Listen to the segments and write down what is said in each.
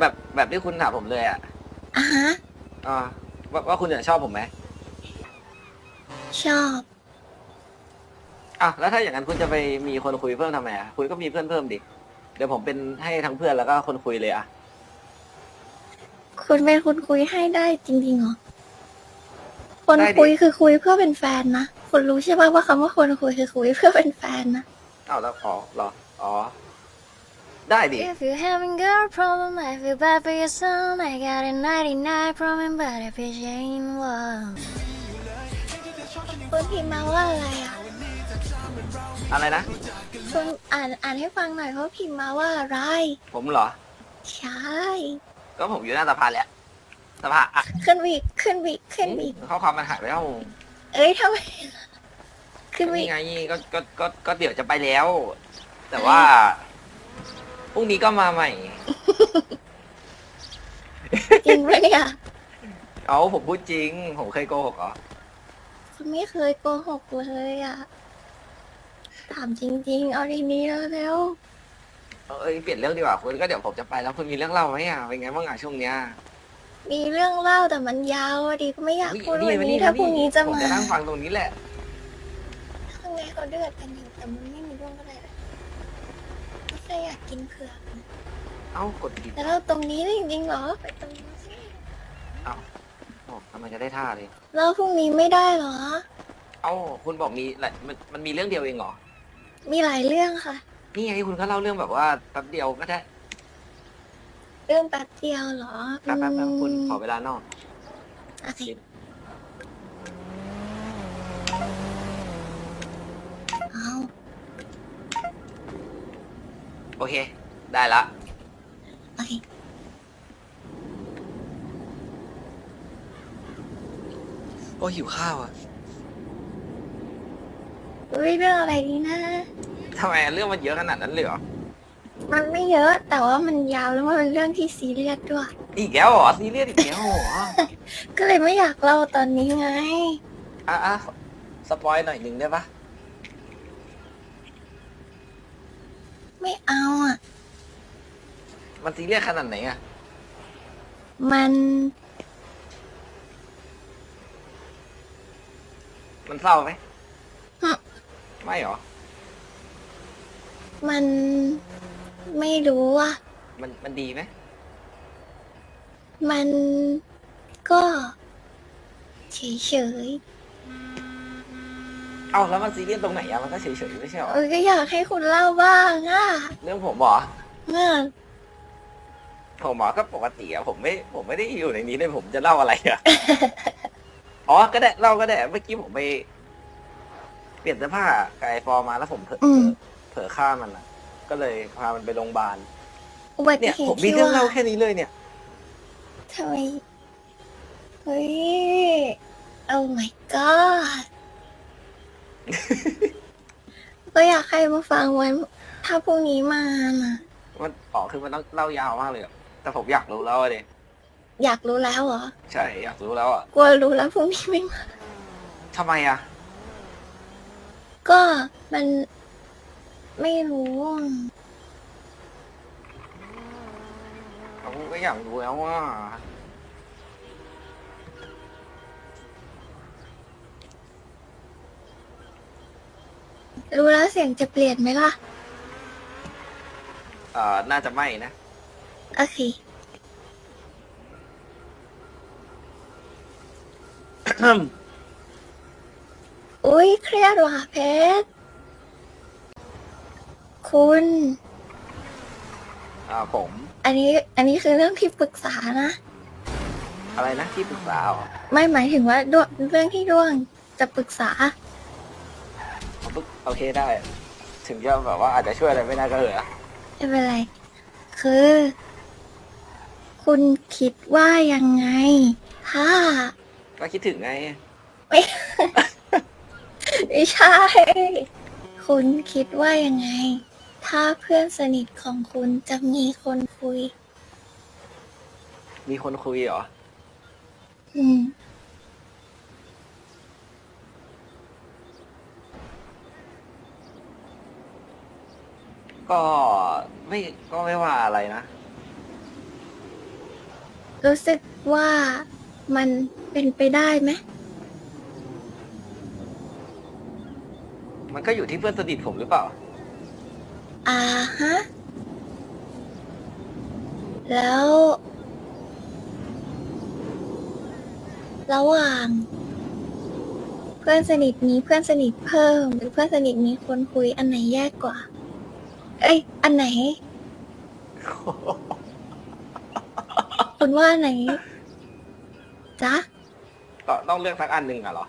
แบบแบบที่คุณถามผมเลยอะอะฮะ อ่าว่าว่าคุณจะชอบผมไหมชอบ อะแล้วถ้าอย่างนั้นคุณจะไปมีคนคุยเพิ่มทำไมอะคุณก็มีเพื่อนเพิ่มดิเดี๋ยวผมเป็นให้ทั้งเพื่อนแล้วก็คนคุยเลยอะคุณเป็นคนคุยให้ได้จริงๆเหรอ คนได้ดิคุยคือคุยเพื่อเป็นแฟนนะ คุณรู้ใช่ป่ะว่าคำว่าคนคุยคือคุยเพื่อเป็นแฟนนะอ้าวแล้วอ๋อเหรออ๋อ ได้ดิ If you having girl problem, I feel bad for your son. I got a 99 problem, but if it ain't one. คุณพิมพ์มาว่าอะไรอะ อะไรนะ คุณอ่านอ่านให้ฟังหน่อยเขาพิมพ์มาว่าอะไร ผมเหรอ ใช่ ก็ผมอยู่หน้าสภาแล้วสภาอะขึ้นวิกขึ้นวิกขึ้นวิกข้อความมันหายไปแล้วเอ้ยทำไมขึ้นวินี่กไงก็ก็ก็ก็เดี๋ยวจะไปแล้ว แต่ว่าพ รุ่งนี้ก็มาใหม่ จริงไหมเนี่ยเอาผมพูดจริง ผมเคยโกหกเหรอ คุณไม่เคยโกหกเลยอะ ถามจริง ๆ เอาดีนี้แล้วแล้วเอ้ยเปลี่ยนเรื่องดีกว่าคุณก็เดี๋ยวผมจะไปแล้วคุณมีเรื่องเล่าไหมอะเป็นไงบ้างอะช่วงเนี้ยมีเรื่องเล่าแต่มันยาวอะดิก็ไม่อยากอุ๊ยพูดนี่วันมานี้นี่ถ้ามาพรุ่งนี้จะผมมาจะนั่งฟังตรงนี้แหละข้างในเขาเดือดกันอยู่แต่มันไม่มีเรื่องอะไร เลยไม่ใช่อยากกินเผือกนะเอ้ากดผิดแต่เราตรงนี้จริงๆเหรอ ไปตรงนี้สิเอ้าโอ้ทำไมจะได้ท่าเลยเราพรุ่งนี้ไม่ได้เหรอ เอ้าคุณบอกมีหลายมันมันมีเรื่องเดียวเองเหรอ มีหลายเรื่องค่ะ นี่ไงคุณก็เล่าเรื่องแบบว่าแป๊บเดียวก็ได้ เรื่องแป๊บเดียวเหรอแป๊บแป๊บแป๊บคุณอืมขอเวลานอก โอเคเอ โอเค ได้ละ โอเค โอ้หิวข้าวอะอุ้ยเรื่องอะไรดีนะ ทำไมเรื่องมันเยอะขนาดนั้นเลยเหรอ มันไม่เยอะแต่ว่ามันยาวแล้วมันเป็นเรื่องที่ซีเรียสด้วย อีกแล้วเหรอซีเรียสอีกแล้วเหรอ ก็เลยไม่อยากเล่าตอนนี้ไง อะอะสปอยหน่อยหนึ่งได้ปะ ไม่เอาอะ มันซีเรียสขนาดไหนอะ มัน มันเศร้าไหมฮะ ไม่เหรอ มันไม่รู้อะ มันมันดีไหมมันก็เฉย เอ้าแล้วมันซีเรียสตรงไหนอะมันก็เฉยๆไม่ใช่เหรๆอเออก็อยากให้คุณเล่าบ้างอะเรื่องผมเหรอเออผมเหรอก็ปกติอะผมไม่ผมไม่ได้อยู่ในนี้เลยผมจะเล่าอะไรอะอ๋อก็ได้เล่าก็ได้เมื่อกี้ผมไป เปลี่ยนเสื้อผ้ากับไอฟอร์มาแล้วผมเผลออืมเผลอฆ่ามันอะก็เลยพามันไปโรงพยาบาลอุบัติเนี่ย เหผมตุมีที่เรื่องว่าเล่าแค่นี้เลยเนี่ย ทำไมเฮ้ย oh my god ก็อยากให้มาฟังวันถ้าพรุ่งนี้มานะมันอ๋อคือมันต้องเล่ายาวมากเลยอะแต่ผมอยากรู้แล้วอะเดอยากรู้แล้วเหรอใช่อยากรู้แล้วอะกลัวรู้แล้วพรุ่งนี้ไม่มาทำไมอะก็มันไม่รู้ผมก็อยากรู้แล้วว่า รู้แล้วเสียงจะเปลี่ยนไหมล่ะ เอ่อน่าจะไม่นะ โอเค อุ้ยเครียดว่ะเพชร คุณ อ่าผม อันนี้ อันนี้คือเรื่องที่ปรึกษานะ อะไรนะที่ปรึกษาเหรอไม่หมายถึงว่าด้วงเรื่องที่ด้วงจะปรึกษาเอา ปึ๊บโอเคได้ ถึงจะแบบว่าอาจจะช่วยอะไรไม่ได้ก็เหอะไม่เป็นไร คือ คุณคิดว่ายังไง ถ้า ก็คิดถึงไง ไม่ใช่ คุณคิดว่ายังไง ถ้าเพื่อนสนิทของคุณจะมีคนคุย มีคนคุยเหรอ อืม ก็ไม่ก็ไม่ว่าอะไรนะ รู้สึกว่ามันเป็นไปได้ไหมมันก็อยู่ที่เพื่อนสนิทผมหรือเปล่า อ่าฮะ แล้ว ระหว่าง เพื่อนสนิทมีเพื่อนสนิทเพิ่ม หรือเพื่อนสนิทมีคนคุยอันไหนแย่กว่า เอ้ย อันไหน คุณว่าอันไหนจ๊ะก็ต้องเลือกสักอันหนึ่งอะเหรอ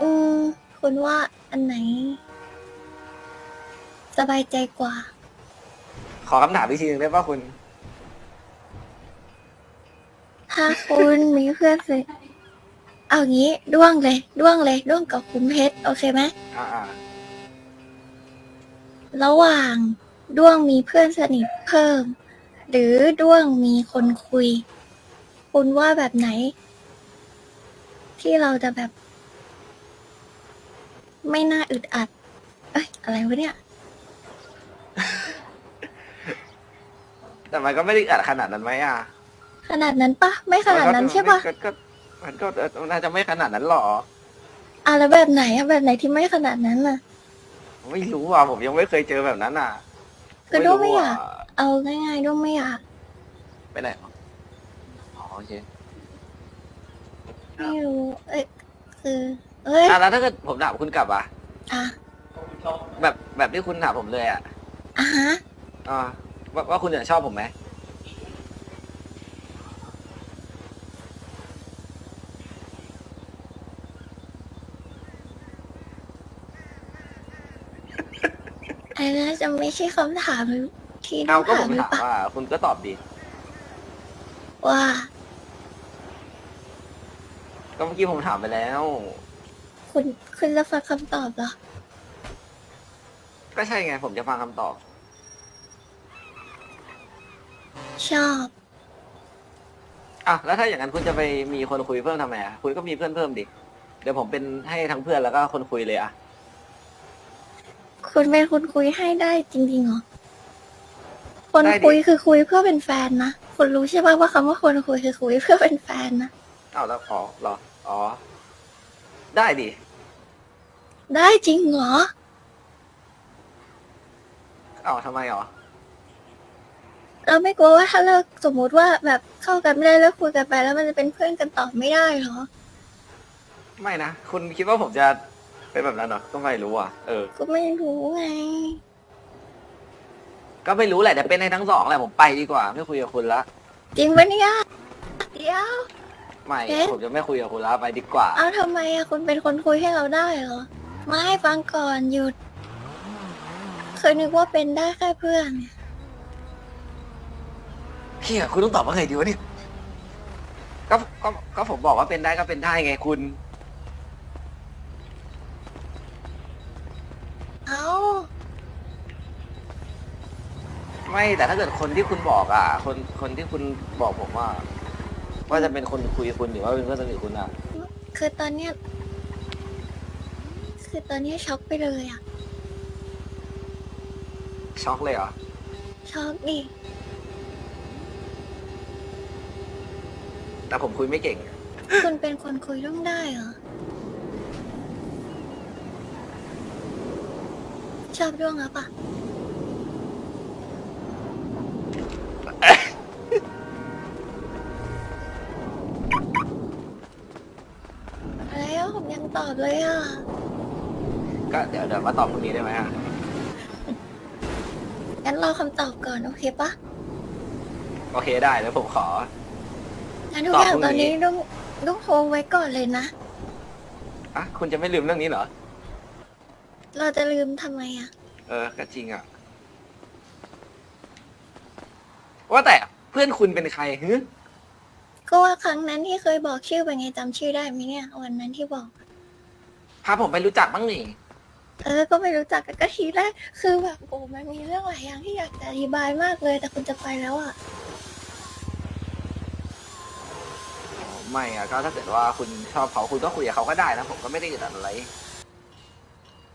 อืมคุณว่าอันไหน สบายใจกว่า ขอคำถามอีกทีหนึ่งได้ป่ะคุณ ถ้าคุณมีเพื่อนสนิทเอางี้ด้วงเลยด้วงเลยด้วงกับคุ้มเพชรโอเคไหมอ่าอ่า ระหว่างด้วงมีเพื่อนสนิทเพิ่ม หรือด้วงมีคนคุย คุณว่าแบบไหน ที่เราจะแบบ ไม่น่าอึดอัด เอ้ย อะไรวะเนี่ย แต่มันก็ไม่ได้อัดขนาดนั้นไหมอะขนาดนั้นปะไม่ขนาดนั้นใช่ปะก็ก็มันก็เออน่าจะไม่ขนาดนั้นหรออะแล้วแบบไหนอะแบบไหนที่ไม่ขนาดนั้นอะ ไม่รู้อะผมยังไม่เคยเจอแบบนั้นอะคือด้วงไม่รู้อยากเอาง่ายๆด้วงไม่อยากไปไหนอ๋ออ๋อโอเคไม่รู้เอ้ยคือเอ้ยอะแล้วถ้าเกิดผมถามคุณกลับอะอะแบบแบบที่คุณถามผมเลยอะอะฮะอ่าว่าว่าคุณจะชอบผมไหม อันนั้น จะไม่ใช่คำถามที่ต้เอาองก็ผถามมหรือถามเปล่าว่า คุณก็ตอบดีว่า ก็เมื่อกี้ผมถามไปแล้ว คุณคุณจะฟังคำตอบเหรอ ก็ใช่ไงผมจะฟังคำตอบ ชอบ อะแล้วถ้าอย่างนั้นคุณจะไปมีคนคุยเพิ่มทำไมอะคุณก็มีเพื่อนเพิ่มดิเดี๋ยวผมเป็นให้ทั้งเพื่อนแล้วก็คนคุยเลยอะ คุณเป็นคนคุยให้ได้จริงๆเหรอ คนได้ดิ คุยคือคุยเพื่อเป็นแฟนนะ คุณรู้ใช่ป่ะว่าคำว่าคนคุยคือคุยเพื่อเป็นแฟนนะอ้าวแล้วอ๋อเหรอ อ๋อ ได้ดิ ได้จริงเหรออ้าวทำไมอ๋อเราไม่กลัวว่าถ้าเลิกสมมุติว่าแบบเข้ากันไม่ได้แล้วคุยกันไปแล้วมันจะเป็นเพื่อนกันต่อไม่ได้เหรอ ไม่นะ คุณคิดว่าผมจะ เป็นแบบนั้นเหรอก็ไม่รู้อะเออ ก็ไม่รู้ไง ก็ไม่รู้แหละแต่เป็นให้ทั้งสองแหละผมไปดีกว่า ไม่คุยกับคุณละจริงปะเนี่ยเดี๋ยว ไม่เอ๊ะ ผมจะไม่คุยกับคุณละไปดีกว่า เอาทำไมอะคุณเป็นคนคุยให้เราได้เหรอมาให้ฟังก่อนหยุด เคยนึกว่าเป็นได้แค่เพื่อน เฮียคุณต้องตอบว่าไงดีวะเนี่ยก็ก็ก็ผมบอกว่าเป็นได้ก็เป็นได้ไงคุณ ไม่แต่ถ้าเกิดคนที่คุณบอกอะ คนคนที่คุณบอกผมว่า ว่าจะเป็นคนคุยกับคุณหรือว่าเป็นเพื่อนสนิทคุณอะ คือตอนเนี้ยคือตอนเนี้ยช็อกไปเลยอะช็อกเลยเหรอช็อกดิแต่ผมคุยไม่เก่ง คุณเป็นคนคุยต้องได้เหรอชอบด้วงหรือปะ ยังตอบเลยอะ ก็เดี๋ยวเดี๋ยวมาตอบพรุ่งนี้ได้ไหมอะงั้นรอคำตอบก่อนโอเคปะโอเคได้แล้วผมขอ งั้นทุกตอบอย่างพรุ่งตอนนี้นี้ต้องต้องโฮไว้ก่อนเลยนะ อะคุณจะไม่ลืมเรื่องนี้เหรอ เราจะลืมทำไมอะ เออก็จริงอะ ว่าแต่เพื่อนคุณเป็นใครฮึก็ว่าครั้งนั้นที่เคยบอกชื่อไปไงจำชื่อได้ไหมเนี่ย วันนั้นที่บอก พาผมไปรู้จักบ้างนี่เออ ก็ไม่รู้จักกันก็ทีแรก คือแบบโอ้มันมีเรื่องหลายอย่างที่อยากจะอธิบายมากเลย แต่คุณจะไปแล้วอะ ไม่อะก็ถ้าเกิดว่าคุณชอบเขาคุณก็คุยกับเขาก็ได้นะผมก็ไม่ได้อึดอัดอะไร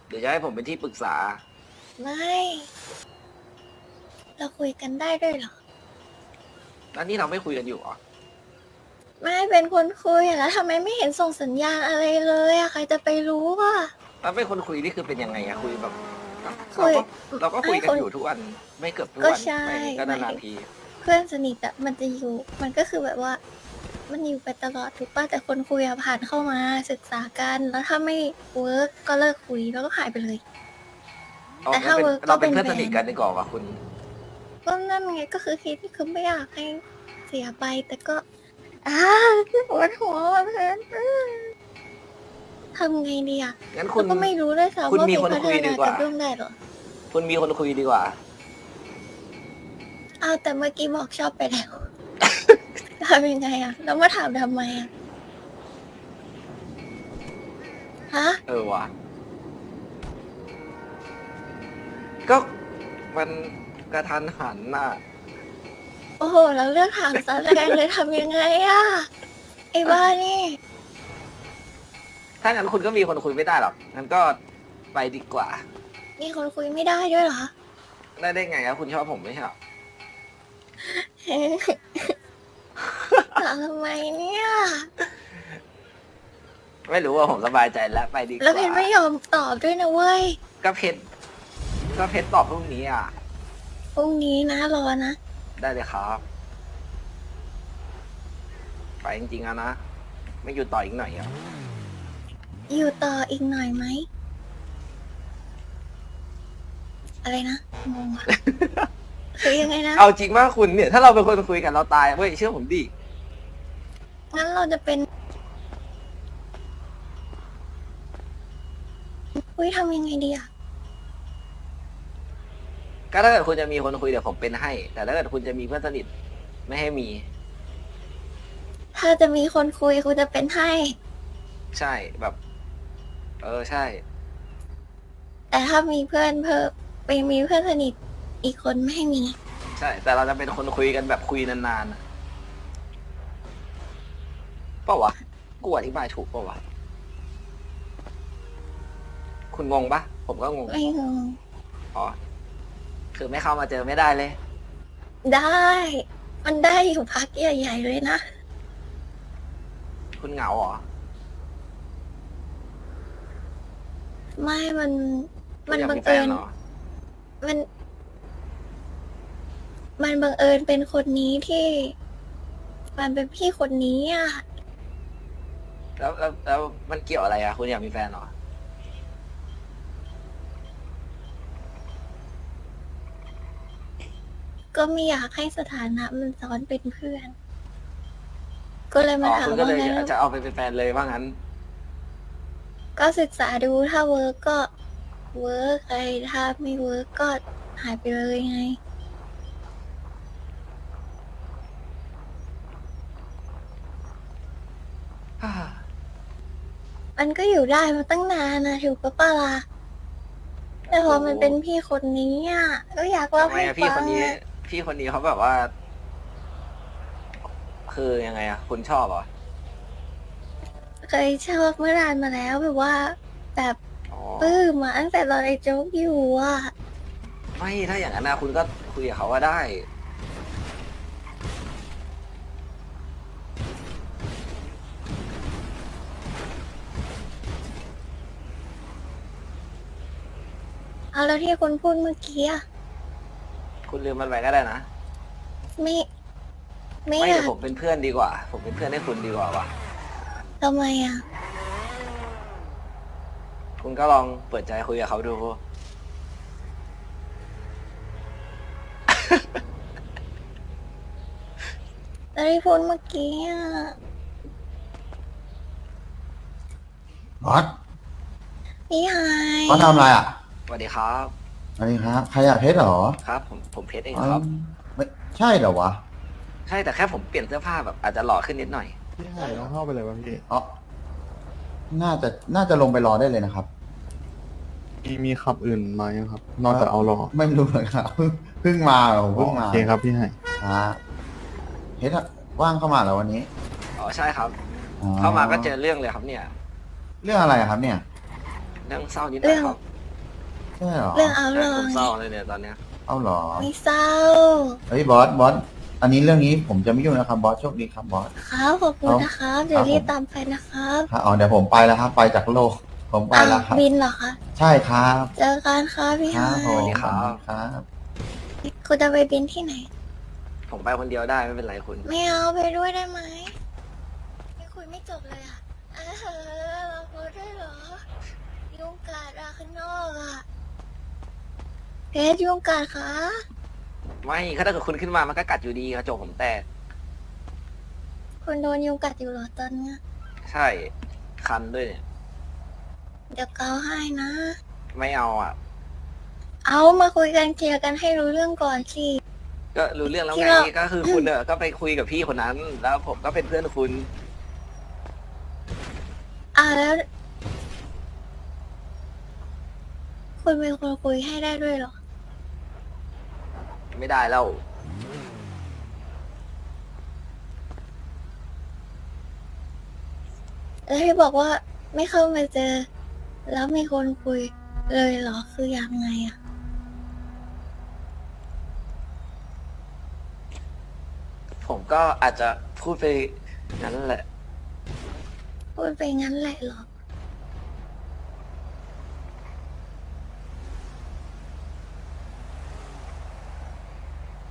เดี๋ยวจะให้ผมเป็นที่ปรึกษา ไม่ เราคุยกันได้ด้วยเหรอ แล้วนี่เราไม่คุยกันอยู่เหรอ ไม่เป็นคนคุยอะแล้วทำไมไม่เห็นส่งสัญญาณอะไรเลยอะใครจะไปรู้อะแล้วเป็นคนคุยนี่คือเป็นยังไงอะคุยแบบคุเรายก็เราก็คุยกันให้คนอยู่ทุกวัน ไม่เกือบทุกก็วันใช่ ไม่ก็นานๆที เพื่อนสนิทอะมันจะอยู่ มันก็คือแบบว่า มันอยู่ไปตลอดถูกป่ะแต่คนคุยอะผ่านเข้ามาศึกษากันแล้วถ้าไม่เวิร์กก็เลิกคุยแล้วก็หายไปเลยอ๋อแต่ถ้าเราเป็น work เราเป็นก็เป็นเพื่อนสนิทแฟนกันดีกว่าวะคุณ ก็นั่นไงก็คือคิดคือไม่อยากให้เสียไปแต่ก็ อ้าปวดหัวว่ะเพื่อนอื้อทำไงดีอะงั้นคุแล้ณวก็ไม่รู้ด้วยซ้ำคุณว่ามีมีคนพัฒคุยดีนากว่า กับเรื่องได้เหรอคุณมีคนคุยดีกว่าอ้าวแต่เมื่อกี้บอกชอบไปแล้วทำยังไงอะแล้วมาถามทำไมอะฮะเออว่ะ ก็มันกระทันหันน่ะ โอ้โหแล้วเลือกถามซะแรงเลยทำยังไงอะไอ้บ้านี่ ถ้างั้นคุณก็มีคนคุยไม่ได้หรอกงั้นก็ไปดีกว่า มีคนคุยไม่ได้ด้วยเหรอได้ได้ไงครับคุณชอบผมไม่ใช่หรอถามทำไมเนี่ย ไม่รู้ว่าผมสบายใจแล้วไปดีกว่าแล้วเพชรไม่ยอมตอบด้วยนะเว้ย ก็เพชรก็เพชรตอบพรุ่งนี้อะ พรุ่งนี้นะรอนะ ได้เลยครับไปจริงๆอะนะ ไม่อยู่ต่ออีกหน่อยอะอยู่ต่ออีกหน่อยไหม อะไรนะงงอะ คือยังไงนะ เอาจริงมากคุณเนี่ย ถ้าเราเป็นคนคุยกันเราตายเว้ยเชื่อผมดิ งั้นเราจะเป็นอุ้ยทำยังไงดีอะ ก็ถ้าเกิดคุณจะมีคนคุยเดี๋ยวผมเป็นให้ แต่ถ้าเกิดคุณจะมีเพื่อนสนิทไม่ให้มี ถ้าจะมีคนคุยคุณจะเป็นให้ ใช่แบบ เออใช่ แต่ถ้ามีเพื่อนเพิ่มไปมีเพื่อนสนิทอีกคนไม่ให้มี ใช่ แต่เราจะเป็นคนคุยกันแบบคุยนานๆอะเปล่าวะกูอธิบายถูกเปล่าวะคุณงงปะผมก็งงไม่งง อ๋อ คือไม่เข้ามาเจอไม่ได้เลย ได้ มันได้อยู่พักใหญ่ๆเลยนะ คุณเหงาเหรอไม่ มันคุมัณนอยากบังมีแฟเอินญเหรอมัน มันบังเอิญเป็นคนนี้ที่ มันเป็นพี่คนนี้อะ แล้วแล้วแล้วมันเกี่ยวอะไรอะคุณอยากมีแฟนเหรอ ก็ไม่อยากให้สถานะมันซ้อนเป็นเพื่อน ก็เลยมาอ๋อถามคุณก็ว่าเลยงั้นจะเอาไปเป็นแฟนเลยว่างั้น ก็ศึกษาดูถ้าเวิร์กก็เวิร์กไอถ้าไม่เวิร์กก็หายไปเลยไง มันก็อยู่ได้มาตั้งนานนะถูกปะป้าล่ะแต่พอมันเป็นพี่คนนี้อะก็อยากเล่าทำไมให้อะพี่ฟัคนงนี้อะ พี่คนนี้เขาแบบว่า คือยังไงอะคุณชอบเหรอเคยชอบเมื่อนานมาแล้วแบบว่า แบบอ๋อปลื้มมาตั้งแต่ตอนไอ้โจ๊กอยู่อะไม่ถ้าอย่างนั้นนะคุณก็คุยกับเขาว่าได้ เอาแล้วที่คุณพูดเมื่อกี้อะ คุณลืมมันไปก็ได้นะ ไม่ ไม่ไม่อเดี๋ยายกวผมเป็นเพื่อนดีกว่า ผมเป็นเพื่อนให้คุณดีกว่าว่ะ ทำไมอะ คุณก็ลองเปิดใจคุยกับเขาดูแล้วที่พูดเมื่อกี้อะบอสพี่ไฮายบอสทำอะไรอะ สวัสดีครับ สวัสดีครับใครอะเพชรเหรอครับผมผมเพชรเองอ๋อครับไม่ใช่เหรอวะใช่แต่แค่ผมเปลี่ยนเสื้อผ้าแบบอาจจะหล่อขึ้นนิดหน่อย พี่ไห่ต้องเข้าไปเลยวะพี่อ๋อน่าจะน่าจะลงไปรอได้เลยนะครับ มีมีขับอื่นมายังครับ นอกจากเอารอไม่รู้เลยครับเพิ่งเพิ่งมาเหรอผมเพิ่งโอมาเคครับพี่ไห่ฮะเพชรอะว่างเข้ามาแล้ววันนี้อ๋อใช่ครับ อ๋อเข้ามาก็เจอเรื่องเลยครับเนี่ย เรื่องอะไรอะครับเนี่ย เรื่องเศร้านิดหน่อยครับ ใช่เหรอ เรื่องเอาใช่ลอผงมเศร้าเลยเนี่ยตอนเนี้ยเอาเหรอ ไม่เศร้าเฮ้ยบอสบอส อันนี้เรื่องนี้ผมจะไม่ยุ่งนะครับบอสโชคดีครับบอส ครับขอบคุณนะครับ เดี๋ยวครับผมรีบตามไปนะครับครับอ๋อเดี๋ยวผมไปแล้วครับ ไปจากโลก ผมไปอ้าวแล้วครับบินเหรอคะ ใช่ครับเจอกันครับพี่คฮารับผยมครับ คุณจะไปบินที่ไหน ผมไปคนเดียวได้ไม่เป็นไรคุณ ไม่เอาไปด้วยได้ไหมไม่คุยไม่จบเลยอะเออเราพูดด้วยเหรอ ยุงกัดอะข้างนอกอะ เพชรยุงกัดคะไม่ถ้าเกิดคุณขึ้นมามันก็กัดอยู่ดีกระจกผมแตกคุณโดนยุงกัดอยู่เหรอตอนเนี้ยใช่ คันด้วยเนี่ยเดี๋ยวเกาให้นะ ไม่เอาอะ เอามาคุยกันเคลียร์กันให้รู้เรื่องก่อนสิ ก็รู้เรื่องแล้วที่ไงเราก็คือคุณเนอะก็ไปคุยกับพี่คนนั้น แล้วผมก็เป็นเพื่อนคุณ อ่าแล้ว คุณเป็นคนคุยให้ได้ด้วยเหรอ ไม่ได้แล้ว แล้วที่บอกว่าไม่เข้ามาเจอ แล้วมีคนคุยเลยเหรอคือยังไงอะผมก็อาจจะพูดไปนั้นแหละ พูดไปงั้นแหละเหรอ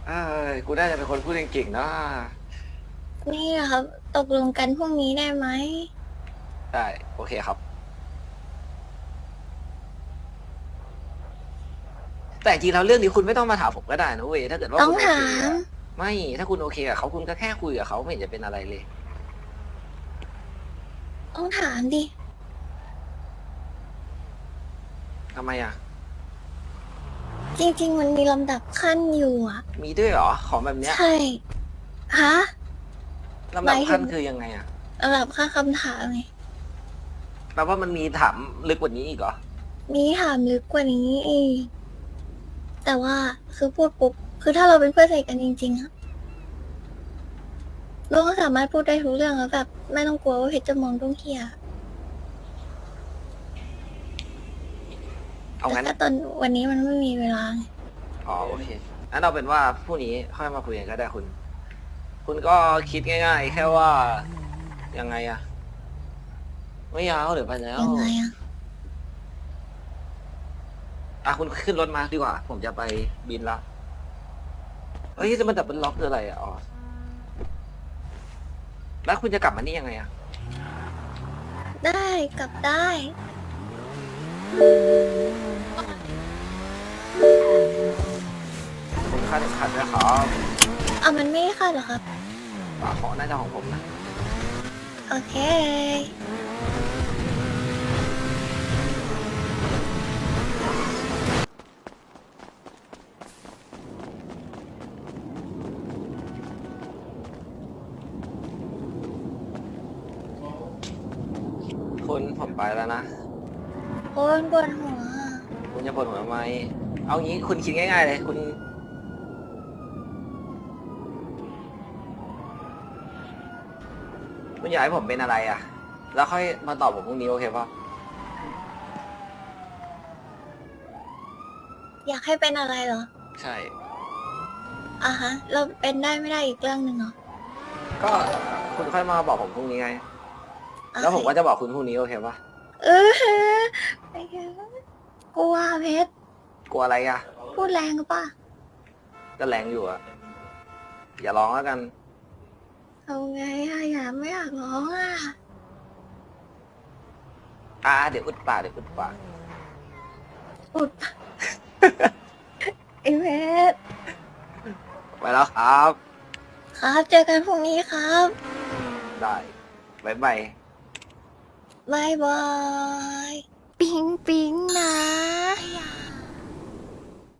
เอ้ย กูน่าจะเป็นคนพูดเก่งๆนะนี่นะครับ ตกลงกันพรุ่งนี้ได้ไหม ได้โอเคครับ แต่จริงๆแล้วเรื่องนี้คุณไม่ต้องมาถามผมก็ได้นะเว้ยถ้าเกิดว่าต้องคุณโเคถาม อะไม่ถ้าคุณโอเคกับเขาคุณก็แค่คุยกับเขาไม่เห็นจะเป็นอะไรเลย ต้องถามดิทำไมอะ จริง ๆ มันมีลำดับขั้นอยู่อะมีด้วยเหรอ ของแบบเนี้ยใช่ฮะ ลำดับขั้นหมายถึงคือยังไงอะลำดับค่าคำถามไงแปลว่ามันมีถามลึกกว่านี้อีกเหรอ มีถามลึกกว่านี้อีกแต่ว่าคือพูดปุ๊บคือถ้าเราเป็นเพื่อนสนิทกันจริงๆอะเราก็สามารถพูดได้ทุกเรื่องแล้วแบบไม่ต้องกลัวว่าเพชรจะมองต้องเฮีย เอางั้นแต่ถ้าตอนวันนี้มันไม่มีเวลาไงอ๋อโอเคงั้นเอาเป็นว่าพรุ่งนี้ค่อยมาคุยกันก็ได้คุณ คุณก็คิดง่าย ๆ แค่ว่ายังไงอะไม่ยาวเดี๋ยวไปแล้วยังไงอะอะคุณขึ้นรถมาดีกว่า ผมจะไปบินละเฮ้ยจะมันดับเป็นล็อกคืออะไรอะอ๋อแล้วคุณจะกลับมานี่ยังไงอะได้กลับได้ คุณค่าถึงขัดนะครับอะมันไม่ค่ะเหรอครับ อะของน่าจะของผมนะโอเค คุณผมไปแล้วนะ โอนปวดหัว คุณจะบ่นผมทำไม เอางี้คุณคิดง่ายๆเลย คุณ คุณอยากให้ผมเป็นอะไรอะ แล้วค่อยมาตอบผมพรุ่งนี้โอเคปะอยากให้เป็นอะไรเหรอใช่ อะฮะ เราเป็นได้ไม่ได้อีกเรื่องหนึ่งเหรอก็คุณค่อยมาบอกผมพรุ่งนี้ไง โอเคแล้วผมก็จะบอกคุณพรุ่งนี้โอเคปะเออไปกันกลัวเพชรกลัวอะไรอะ พูดแรงป่ะก็แรงอยู่อะ อย่าร้องแล้วกัน เอาไงอะอยากไม่อยากร้องอะอ่าเดี๋ยวอุดปากเดี๋ยวอุดปากอุดไอเพชรไปแล้วครับ ครับเจอกันพรุ่งนี้ครับได้บ๊ายบายบายบายปิ๊งปิ๊งนะอยาก